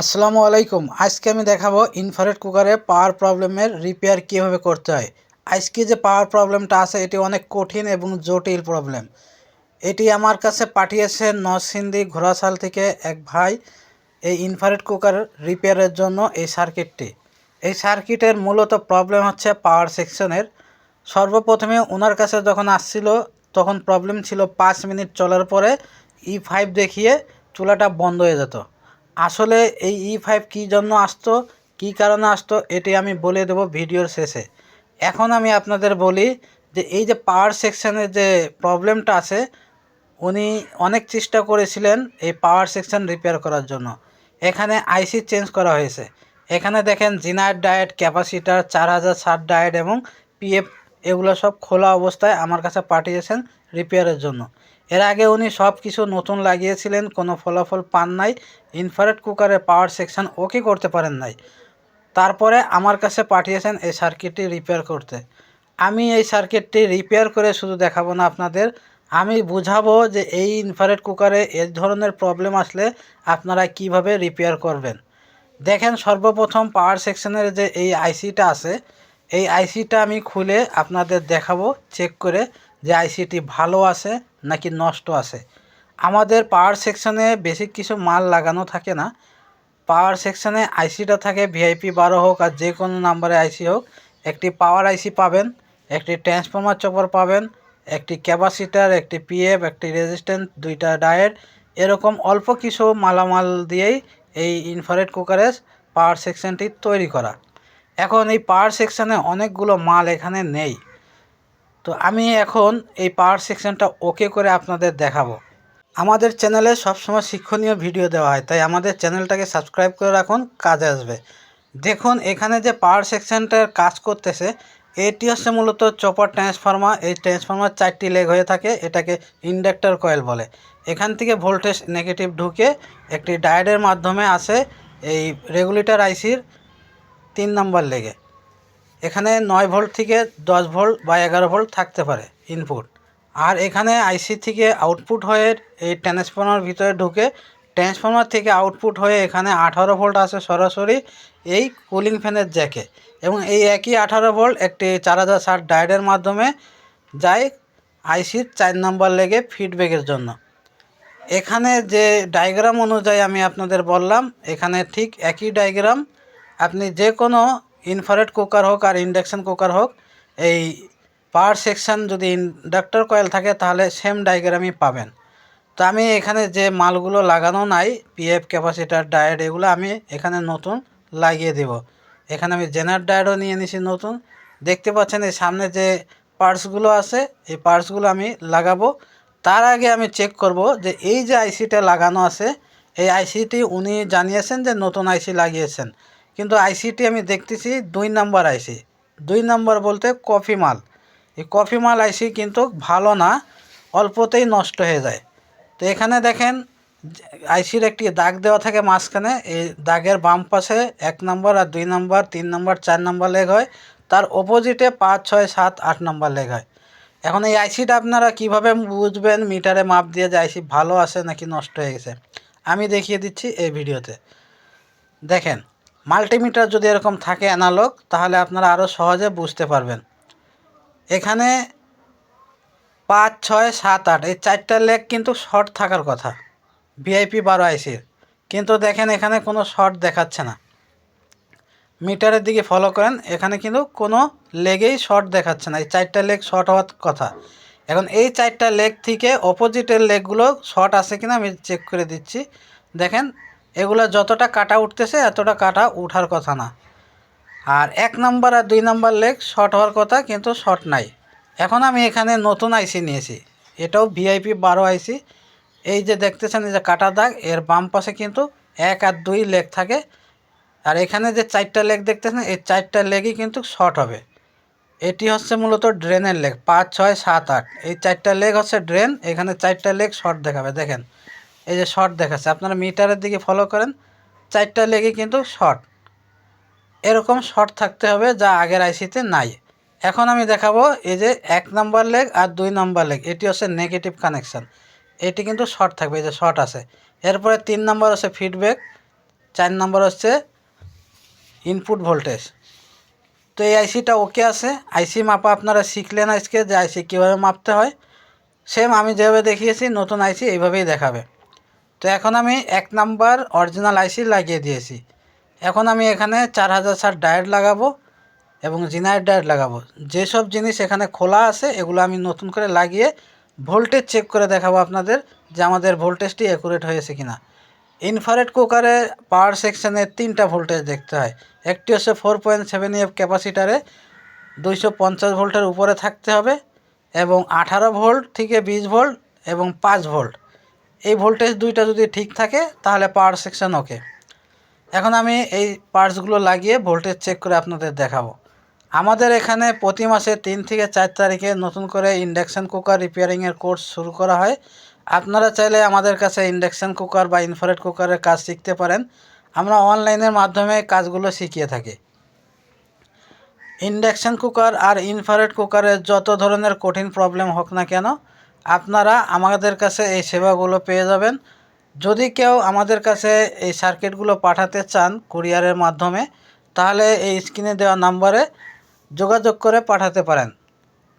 আসসালামু আলাইকুম। আজকে আমি দেখাবো ইনফ্রারেড কুকারে পাওয়ার প্রবলেমের রিপেয়ার কীভাবে করতে হয়। আজকে যে পাওয়ার প্রবলেমটা আছে, এটি অনেক কঠিন এবং জটিল প্রবলেম এটি আমার কাছে পাঠিয়েছে নরসিংদী ঘোড়াশাল থেকে এক ভাই এই ইনফ্রারেড কুকার রিপেয়ারের জন্য এই সার্কিটটি এই সার্কিটের মূলত প্রবলেম হচ্ছে পাওয়ার সেকশনের সর্বপ্রথমে ওনার কাছে যখন আসছিল, তখন প্রবলেম ছিল পাঁচ মিনিট চলার পরে ই ফাইভ দেখিয়ে চুলাটা বন্ধ হয়ে যেত। আসলে এই ই ফাইভ কী জন্য আসতো? কী কারণে আসতো? এটি আমি বলে দেবো ভিডিওর শেষে। এখন আমি আপনাদের বলি যে এই যে পাওয়ার সেকশনের যে প্রবলেমটা আছে, উনি অনেক চেষ্টা করেছিলেন এই পাওয়ার সেকশন রিপেয়ার করার জন্য। এখানে আইসি চেঞ্জ করা হয়েছে। এখানে দেখেন জিনার ডায়েট ক্যাপাসিটার চার হাজার ষাট ডায়েট এবং পিএফ এগুলো সব খোলা অবস্থায় আমার কাছে পাঠিয়েছেন রিপেয়ারের জন্য। এর আগে উনি সব কিছু নতুন লাগিয়েছিলেন, কোনো ফলাফল পান নাই ইনফ্রারেড কুকারে পাওয়ার সেকশন ওকে করতে পারেন নাই। তারপরে আমার কাছে পাঠিয়েছেন এই সার্কিটটি রিপেয়ার করতে। আমি এই সার্কিটটি রিপেয়ার করে শুধু দেখাবো না আপনাদের, আমি বুঝাবো যে এই ইনফ্রারেড কুকারে এই ধরনের প্রবলেম আসলে আপনারা কীভাবে রিপেয়ার করবেন। দেখেন সর্বপ্রথম পাওয়ার সেকশনের যে এই আইসিটা আছে, এই আইসিটা আমি খুলে আপনাদের দেখাবো চেক করে যে আইসিটি ভালো আছে নাকি নষ্ট আছে। আমাদের পাওয়ার সেকশনে বেশি কিছু মাল লাগানো থাকে না। পাওয়ার সেকশনে আইসিটা থাকে ভিআইপি বারো হোক আর যে কোনো নাম্বারে আইসি হোক, একটি পাওয়ার আইসি পাবেন, একটি ট্রান্সফর্মার চপার পাবেন, একটি ক্যাপাসিটার একটি পিএফ একটি রেজিস্ট্যান্ট দুইটা ডায়েট এরকম অল্প কিছু মালামাল দিয়েই এই ইনফারেট কুকারের পাওয়ার সেকশনটি তৈরি করা। এখন এই পাওয়ার সেকশনে অনেকগুলো মাল এখানে নেই। তো আমি এখন এই পাওয়ার সেকশনটা ওকে করে আপনাদের দেখাবো। আমাদের চ্যানেলে সবসময় শিক্ষণীয় ভিডিও দেওয়া হয়, তাই আমাদের চ্যানেলটাকে সাবস্ক্রাইব করে রাখুন, কাজে আসবে। দেখুন, এখানে যে পাওয়ার সেকশনটার কাজ করতেছে, এটি হচ্ছে মূলত চপার ট্রান্সফর্মার এই ট্রান্সফর্মার চারটি লেগ হয়ে থাকে, এটাকে ইন্ডাক্টর কয়েল বলে। এখান থেকে ভোল্টেজ নেগেটিভ ঢুকে একটি ডায়েডের মাধ্যমে আসে এই রেগুলেটর আইসির তিন নম্বর লেগে এখানে নয় ভোল্ট থেকে দশ ভোল্ট বা এগারো ভোল্ট থাকতে পারে ইনপুট আর এখানে আইসি থেকে আউটপুট হয়ে এই ট্রান্সফর্মার ভিতরে ঢুকে ট্রান্সফর্মার থেকে আউটপুট হয়ে এখানে আঠারো ভোল্ট আসে সরাসরি এই কুলিং ফ্যানের জ্যাকে এবং এই একই আঠারো ভোল্ট একটি চার হাজার ষাট ডায়েডের মাধ্যমে যায় আইসির চার নম্বর লেগে ফিডব্যাকের জন্য। এখানে যে ডায়াগ্রাম অনুযায়ী আমি আপনাদের বললাম, এখানে ঠিক একই ডায়াগ্রাম আপনি যে কোনো ইনফ্রারেড কুকার হোক আর ইন্ডাকশান কুকার হোক, এই পাওয়ার সেকশন যদি ইন্ডাক্টর কয়েল থাকে তাহলে সেম ডায়াগ্রামই পাবেন। তো আমি এখানে যে মালগুলো লাগানো নাই, পিএফ ক্যাপাসিটার ডায়েট এগুলো আমি এখানে নতুন লাগিয়ে দেব। এখানে আমি জেনার ডায়েটও নিয়ে নিছি নতুন। দেখতে পাচ্ছেন এই সামনে যে পার্টসগুলো আছে, এই পার্টসগুলো আমি লাগাবো। তার আগে আমি চেক করব যে এই যে আইসিটা লাগানো আছে, এই আইসিটি উনি জানিয়েছেন যে নতুন আইসি লাগিয়েছেন। কিন্তু আইসিটি আমি দেখতেছি দুই নাম্বার আইসি দুই নাম্বার বলতে কফি মাল। এই কফি মাল আইসি কিন্তু ভালো না, অল্পতেই নষ্ট হয়ে যায়। তো এখানে দেখেন আইসির একটি দাগ দেওয়া থাকে মাঝখানে, এই দাগের বাম পাশে এক নম্বর আর দুই নম্বর, তিন নম্বর, চার নম্বর লেগ হয়, তার অপোজিটে পাঁচ, ছয়, সাত, আট নম্বর লেগ হয়। এখন এই আইসিটা আপনারা কীভাবে বুঝবেন, মিটারে মাপ দিয়ে যে আইসি ভালো আছে নাকি নষ্ট হয়ে গেছে, আমি দেখিয়ে দিচ্ছি এই ভিডিওতে। দেখেন মাল্টিমিটার যদি এরকম থাকে অ্যানালগ তাহলে আপনারা আরও সহজে বুঝতে পারবেন। এখানে পাঁচ, ছয়, সাত, আট, এই চারটা লেগ কিন্তু শর্ট থাকার কথা। ভিআইপি বারো আইসির কিন্তু দেখেন এখানে কোনো শর্ট দেখাচ্ছে না। মিটারের দিকে ফলো করেন, এখানে কিন্তু কোনো লেগেই শর্ট দেখাচ্ছে না। এই চারটা লেগ শর্ট হওয়ার কথা। এখন এই চারটা লেগ থেকে অপোজিটের লেগগুলো শর্ট আছে কিনা আমি চেক করে দিচ্ছি। দেখেন এগুলো যতটা কাটা উঠতেছে, এতটা কাটা উঠার কথা না। আর এক নাম্বার আর দুই নাম্বার লেগ শর্ট হওয়ার কথা, কিন্তু শর্ট নাই। এখন আমি এখানে নতুন আইসি নিয়েছি। এটাও ভিআইপি বারো আইসি এই যে দেখতেছেন, এই যে কাটা দাগ, এর বাম পাশে কিন্তু এক আর দুই লেগ থাকে। আর এখানে যে চারটা লেগ দেখতেছেন, এই চারটা লেগই কিন্তু শর্ট হবে। এটি হচ্ছে মূলত ড্রেনের লেগ পাঁচ, ছয়, সাত, আট। এই চারটা লেগ হচ্ছে ড্রেন এখানে চারটা লেগ শর্ট দেখাবে, দেখেন। এই যে শর্ট দেখাচ্ছে, আপনারা মিটারের দিকে ফলো করেন, চারটা লেগে কিন্তু শর্ট এরকম শর্ট থাকতে হবে যা আগের আইসিতে নাই। এখন আমি দেখাবো এই যে এক নম্বর লেগ আর দুই নম্বর লেগ এটি হচ্ছে নেগেটিভ কানেকশান এটি কিন্তু শর্ট থাকবে, এই যে শর্ট আছে। এরপরে তিন নম্বর হচ্ছে ফিডব্যাক চার নম্বর হচ্ছে ইনপুট ভোল্টেজ তো এই আইসিটা ওকে আছে। আইসি মাপা আপনারা শিখলেন আজকে যে আইসি কীভাবে মাপতে হয়। সেম আমি যেভাবে দেখিয়েছি, নতুন আইসি এইভাবেই দেখাবে। তো এখন আমি এক নাম্বার অরিজিনাল আইসি লাগিয়ে দিয়েছি। এখন আমি এখানে চার হাজার ষাট ডায়েট লাগাবো এবং জিনাইট ডায়েট লাগাবো। যেসব জিনিস এখানে খোলা আছে, এগুলো আমি নতুন করে লাগিয়ে ভোল্টেজ চেক করে দেখাবো আপনাদের যে আমাদের ভোল্টেজটি অ্যাকুরেট হয়েছে কিনা। ইনফারেট কুকারে পাওয়ার সেকশনে তিনটা ভোল্টেজ দেখতে হয়। একটি হচ্ছে ফোর পয়েন্ট সেভেন এফ ক্যাপাসিটারে দুইশো পঞ্চাশ ভোল্টের উপরে থাকতে হবে এবং আঠারো ভোল্ট থেকে বিশ ভোল্ট এবং পাঁচ ভোল্ট এই ভোল্টেজ দুইটা যদি ঠিক থাকে, তাহলে পাওয়ার সেকশন ওকে এখন আমি এই পার্টসগুলো লাগিয়ে ভোল্টেজ চেক করে আপনাদের দেখাবো। আমাদের এখানে প্রতি মাসে তিন থেকে চার তারিখে নতুন করে ইন্ডাকশান কুকার রিপেয়ারিংয়ের কোর্স শুরু করা হয়। আপনারা চাইলে আমাদের কাছে ইন্ডাকশান কুকার বা ইনফ্রারেড কুকারের কাজ শিখতে পারেন। আমরা অনলাইনের মাধ্যমে কাজগুলো শিখিয়ে থাকি। ইন্ডাকশান কুকার আর ইনফ্রারেড কুকারের যত ধরনের কঠিন প্রবলেম হোক না কেন আপনারা আমাদের কাছে এই সেবাগুলো পেয়ে যাবেন। যদি কেউ আমাদের কাছে এই সার্কিটগুলো পাঠাতে চান কুরিয়ারের মাধ্যমে, তাহলে এই স্ক্রিনে দেওয়া নাম্বারে যোগাযোগ করে পাঠাতে পারেন।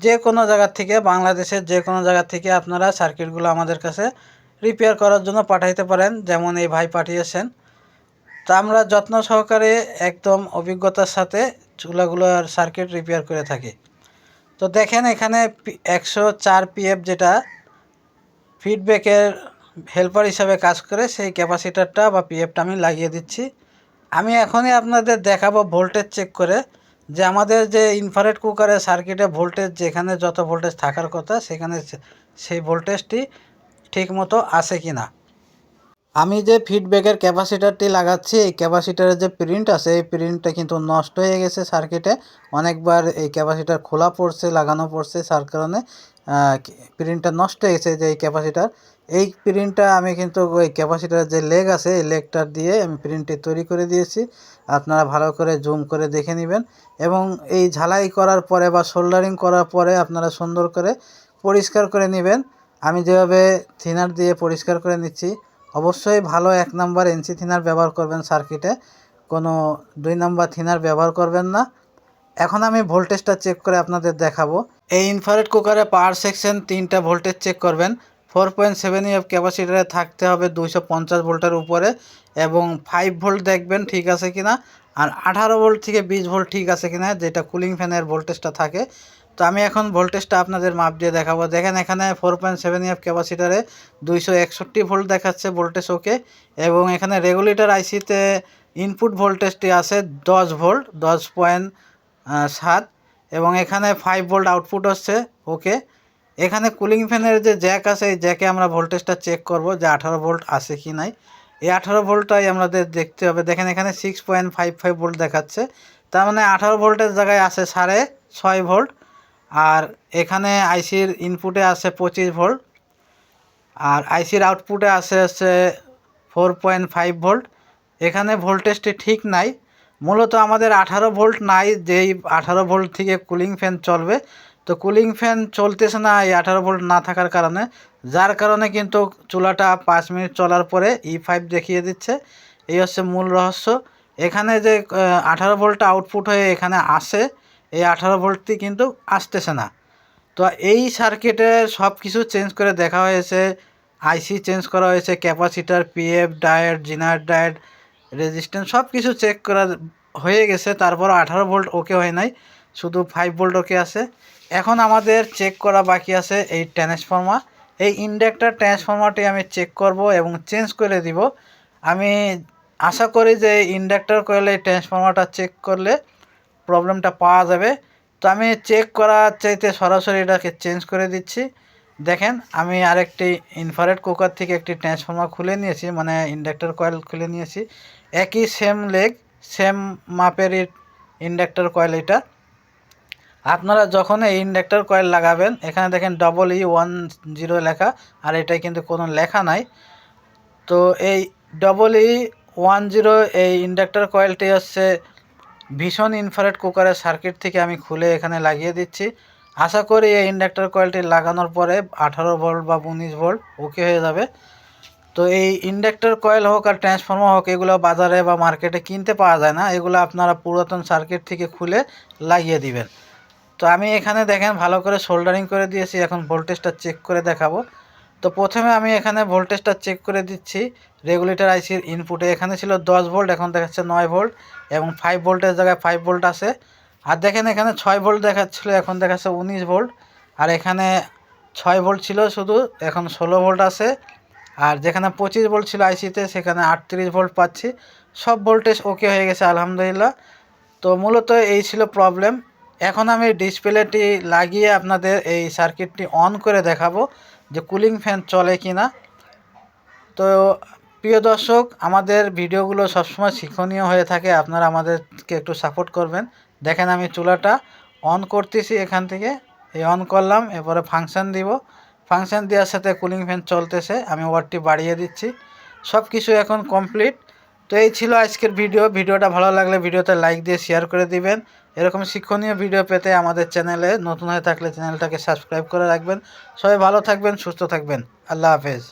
যে কোনো জায়গা থেকে, বাংলাদেশের যে কোনো জায়গা থেকে আপনারা সার্কিটগুলো আমাদের কাছে রিপেয়ার করার জন্য পাঠাইতে পারেন, যেমন এই ভাই পাঠিয়েছেন। তা আমরা যত্ন সহকারে একদম অভিজ্ঞতার সাথে চুলাগুলোর সার্কিট রিপেয়ার করে থাকি। তো দেখেন এখানে একশো চার পিএফ যেটা ফিডব্যাকের হেল্পার হিসাবে কাজ করে, সেই ক্যাপাসিটারটা বা পিএফটা আমি লাগিয়ে দিচ্ছি। আমি এখনই আপনাদের দেখাবো ভোল্টেজ চেক করে যে আমাদের যে ইনফারেট কুকারের সার্কিটে ভোল্টেজ যেখানে যত ভোল্টেজ থাকার কথা, সেখানে সেই ভোল্টেজটি ঠিকমতো আসে কি না আমি যে ফিডব্যাকের ক্যাপাসিটারটি লাগাচ্ছি, এই ক্যাপাসিটারের যে প্রিন্ট আছে, এই প্রিন্টটা কিন্তু নষ্ট হয়ে গেছে সার্কিটে অনেকবার এই ক্যাপাসিটার খোলা পড়ছে, লাগানো পড়ছে তার কারণে প্রিন্টটা নষ্ট হয়ে গেছে যে এই ক্যাপাসিটার এই প্রিন্টটা আমি কিন্তু ওই ক্যাপাসিটার যে লেগ আছে, এই লেগটার দিয়ে আমি প্রিন্টটি তৈরি করে দিয়েছি। আপনারা ভালো করে জুম করে দেখে নেবেন। এবং এই ঝালাই করার পরে বা সোল্ডারিং করার পরে আপনারা সুন্দর করে পরিষ্কার করে নেবেন। আমি যেভাবে থিনার দিয়ে পরিষ্কার করে নিচ্ছি অবশ্যই ভালো এক নাম্বার এনসি থিনার ব্যবহার করবেন সার্কিটে কোনো দুই নাম্বার থিনার ব্যবহার করবেন না। এখন আমি ভোল্টেজটা চেক করে আপনাদের দেখাবো। এই ইনফারেট কুকারে পাওয়ার সেকশন তিনটা ভোল্টেজ চেক করবেন। ফোর পয়েন্ট সেভেন ইএফ ক্যাপাসিটারে থাকতে হবে দুইশো পঞ্চাশ ভোল্টের উপরে এবং ফাইভ ভোল্ট দেখবেন ঠিক আছে কিনা। আর আঠারো ভোল্ট থেকে বিশ ভোল্ট ঠিক আছে কিনা, যেটা কুলিং ফ্যানের ভোল্টেজটা থাকে। তো আমি এখন ভোল্টেজটা আপনাদের মাপ দিয়ে দেখাবো। দেখেন এখানে ফোর পয়েন্ট সেভেন ইএফ ক্যাপাসিটারে দুইশো একষট্টি ভোল্ট দেখাচ্ছে ভোল্টেজ ওকে এবং এখানে রেগুলেটর আইসিতে ইনপুট ভোল্টেজটি আছে দশ ভোল্ট দশ পয়েন্ট সাত। এবং এখানে ফাইভ ভোল্ট আউটপুট হচ্ছে ওকে এখানে কুলিং ফ্যানের যে জ্যাক আছে, এই জ্যাকে আমরা ভোল্টেজটা চেক করব যে আঠারো ভোল্ট আছে কি নাই। এই আঠারো ভোল্টটাই আমাদের দেখতে হবে। দেখেন এখানে six point five five volt দেখাচ্ছে। তার মানে আঠারো ভোল্টের জায়গায় আছে সাড়ে ছয় ভোল্ট আর এখানে আইসির ইনপুটে আছে পঁচিশ ভোল্ট আর আইসির আউটপুটে আছে হচ্ছে ফোর পয়েন্ট ফাইভ ভোল্ট এখানে ভোল্টেজটি ঠিক নাই। মূলত আমাদের আঠারো ভোল্ট নাই, যেই আঠারো ভোল্ট থেকে কুলিং ফ্যান চলবে। তো কুলিং ফ্যান চলতেছে না এই আঠারো ভোল্ট না থাকার কারণে। যার কারণে কিন্তু চুলাটা পাঁচ মিনিট চলার পরে ই ফাইভ দেখিয়ে দিচ্ছে। এই হচ্ছে মূল রহস্য। এখানে যে আঠারো ভোল্টটা আউটপুট হয়ে এখানে আসে এই আঠারো ভোল্টটি কিন্তু আসতেছে না। তো এই সার্কিটের সব কিছু চেঞ্জ করে দেখা হয়েছে। আইসি চেঞ্জ করা হয়েছে, capacitor, PF diode zener diode resistance সব কিছু চেক করা হয়ে গেছে। তারপর আঠারো ভোল্ট ওকে হয় নাই, শুধু ফাইভ ভোল্ট ওকে আছে। এখন আমাদের চেক করা বাকি আছে এই ট্রান্সফর্মার। এই ইন্ডাক্টার ট্রান্সফর্মারটি আমি চেক করব এবং চেঞ্জ করে দিব। আমি আশা করি যে ইন্ডাক্টার কয়েলে এই ট্রান্সফর্মারটা চেক করলে প্রবলেমটা পাওয়া যাবে। তো আমি চেক করার চাইতে সরাসরি এটাকে চেঞ্জ করে দিচ্ছি। দেখেন, আমি আরেকটি ইনফারেট কুকার থেকে একটি ট্রান্সফর্মার খুলে নিয়েছি মানে ইন্ডাক্টর কয়েল খুলে নিয়েছি। একই সেম লেগ সেম মাপের ইন্ডাক্টর কয়েল এটা। আপনারা যখন এই ইন্ডাক্টর কয়েল লাগাবেন, এখানে দেখেন ডবল ই ওয়ান জিরো লেখা, আর এটাই কিন্তু কোনো লেখা নাই। তো এই ডবল ই ওয়ান জিরো এই ইন্ডাক্টর কয়েলটি হচ্ছে ভীষণ ইনফারেট কুকারের সার্কিট থেকে আমি খুলে এখানে লাগিয়ে দিচ্ছি। আশা করি এই ইন্ডাক্টর কয়েলটি লাগানোর পরে আঠারো ভোল্ট বা উনিশ ভোল্ট ওকে হয়ে যাবে। তো এই ইন্ডাক্টর কয়েল হোক আর ট্রান্সফর্মার হোক, এগুলো বাজারে বা মার্কেটে কিনতে পাওয়া যায় না। এগুলো আপনারা পুরাতন সার্কিট থেকে খুলে লাগিয়ে দিবেন। তো আমি এখানে দেখেন ভালো করে সোল্ডারিং করে দিয়েছি। এখন ভোল্টেজটা চেক করে দেখাবো। তো প্রথমে আমি এখানে ভোল্টেজটা চেক করে দিচ্ছি। রেগুলেটর আইসির ইনপুটে এখানে ছিল দশ ভোল্ট এখন দেখাচ্ছে নয় ভোল্ট এবং ফাইভ ভোল্টের জায়গায় ফাইভ ভোল্ট আছে। আর দেখেন এখানে ছয় ভোল্ট দেখাচ্ছিলো, এখন দেখাচ্ছে উনিশ ভোল্ট আর এখানে ছয় ভোল্ট ছিল শুধু, এখন ষোলো ভোল্ট আছে। আর যেখানে পঁচিশ ভোল্ট ছিল আইসিতে সেখানে আটত্রিশ ভোল্ট পাচ্ছি। সব ভোল্টেজ ওকে হয়ে গেছে, আলহামদুলিল্লাহ। তো মূলত এই ছিল প্রবলেম এখন আমি ডিসপ্লেটি লাগিয়ে আপনাদের এই সার্কিটটি অন করে দেখাবো। যে কুলিং ফ্যান চলে কি না তো প্রিয় দর্শক, আমাদের ভিডিওগুলো সবসময় শিক্ষণীয় হয়ে থাকে। আপনারা আমাদেরকে একটু সাপোর্ট করবেন। দেখেন আমি চুলাটা অন করতেছি এখান থেকে। এই অন করলাম, এরপরে ফাংশান দিব। ফাংশান দেওয়ার সাথে কুলিং ফ্যান চলতেছে। আমি ওয়ার্ডটি বাড়িয়ে দিচ্ছি। সব কিছু এখন কমপ্লিট তো এই ছিল আজকের ভিডিও। ভিডিওটা ভালো লাগলে ভিডিওতে লাইক দিয়ে শেয়ার করে দিবেন। এরকম শিক্ষণীয় ভিডিও পেতে আমাদের চ্যানেলে নতুন হয়ে থাকলে চ্যানেলটাকে সাবস্ক্রাইব করে রাখবেন। সবাই ভালো থাকবেন, সুস্থ থাকবেন। আল্লাহ হাফেজ।